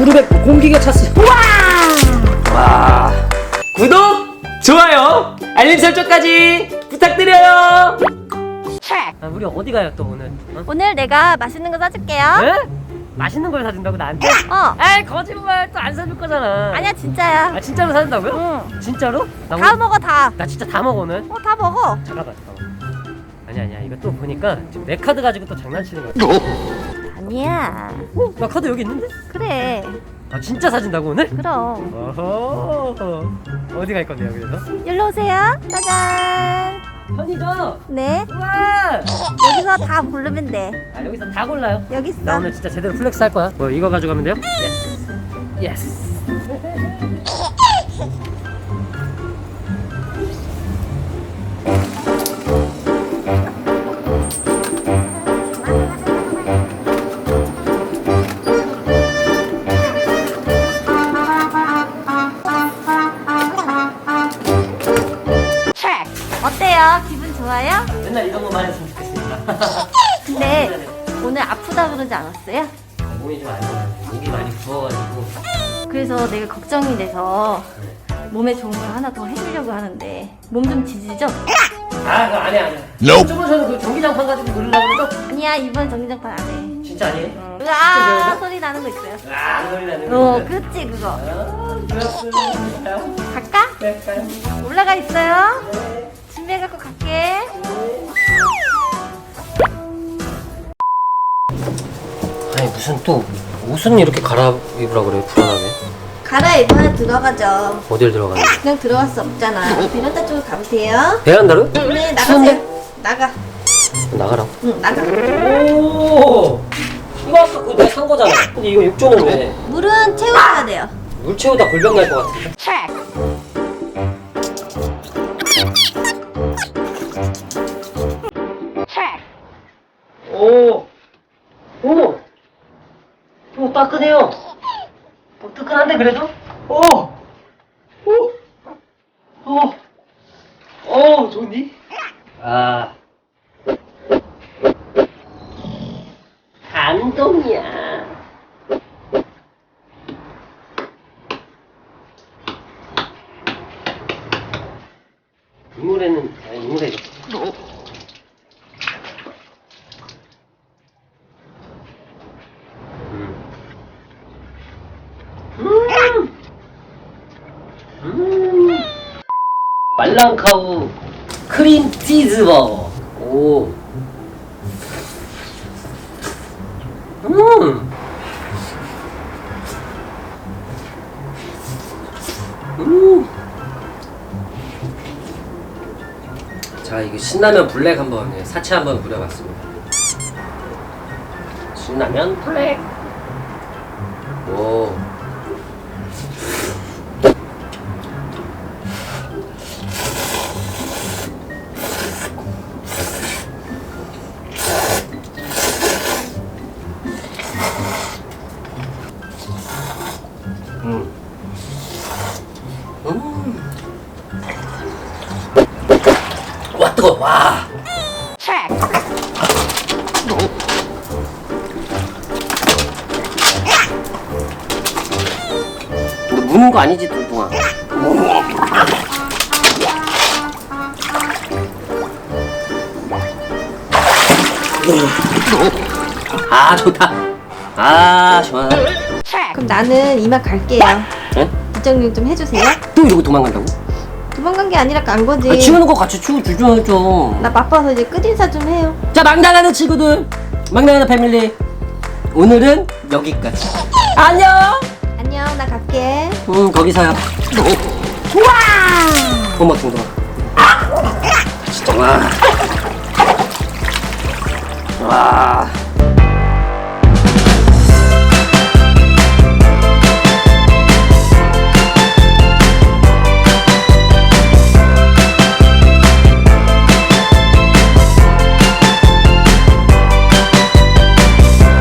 무릎에 공기가 찼어. 와. 구독, 좋아요, 알림 설정까지 부탁드려요. 아, 우리 어디 가요 또 오늘? 어? 오늘 내가 맛있는 거 사줄게요. 네? 맛있는 걸 사준다고 나한테? 어. 에이 거짓말 또 안 사줄 거잖아. 아니야 진짜야. 아 진짜로 사준다고요? 응. 진짜로? 나 다 오늘- 먹어 다. 나 진짜 다 먹어 오늘. 어 다 먹어. 잠깐만 잠깐만. 아니 아니야 이거 또 보니까 지금 내 카드 가지고 또 장난치는 거같 아. 아니야. 어? 나 카드 여기 있는데? 그래. 아 진짜 사준다고 오늘? 그럼. 어허. 어디 갈 건데요 그래서? 일로 오세요. 짜잔. 편의점. 네. 우와. 여기서 다 고르면 돼. 아 여기서 다 골라요. 여기 나 있어. 오늘 진짜 제대로 플렉스 할 거야. 뭐 이거 가져가면 돼요? 예스. 예스. 좋아요? 맨날 이런 것만 했으면 좋겠습니다. 근데 오늘 아프다 그러지 않았어요? 몸이 좀 안 좋아요. 목이 많이 부어가지고. 그래서 내가 걱정이 돼서 몸에 좋은 거 하나 더 해주려고 하는데 몸 좀 지지죠? 아 그거 아니야 아니야. Nope. 저번 저는 그 전기장판 가지고 누르려고 그러죠? 아니야 이번 정기장판 안 해. 진짜 아니에요? 응. 으아 소리 나는 거 있어요. 아 소리 나는 어 거. 그치 그거. 아 그렇습니다. 갈까? 네, 가요. 올라가 있어요. 준비해갖고 갈게. 아니 무슨 또 옷은 이렇게 갈아입으라 그래 불안하네. 갈아입어야 들어가죠. 어딜 들어가는? 그냥 들어갈 수 없잖아. 베란다 쪽으로 가보세요. 베란다로? 네 추운데? 나가세요. 나가. 나가라. 응 나가. 오 이거 아까 그거 내가 산 거잖아. 근데 이거 육조는 왜? 물은 채워야 돼요. 물 채우다 골병 날 것 같은데. 오, 오 따끈해요. 어, 뜨끈한데 그래도? 오, 오, 오, 오 좋니? 아, 감동이야. 이물에는 아, 이물에 음. 음. 말랑카우 크림 치즈 버거. 오. 음. 음. 자, 이거 신라면 블랙 한번 예, 사치 한번 부려봤습니다. 신라면 블랙. 와 뜨거 와. 너 무는 거 아니지 뚱뚱아? 아 좋다. 아 좋아. 그럼 나는 이만 갈게요. 에? 이정리 좀 해주세요. 또 이러고 도망간다고? 도망간 게 아니라 간 거지. 아, 치우는 거 같이 치워주죠. 나 바빠서 이제 끝인사 좀 해요. 자, 막 나가는 친구들, 막 나가는 패밀리. 오늘은 여기까지. 안녕. 안녕, 나 갈게. 음, 거기서요. 우와! 어머, 둥둥아. 진짜 와. 와.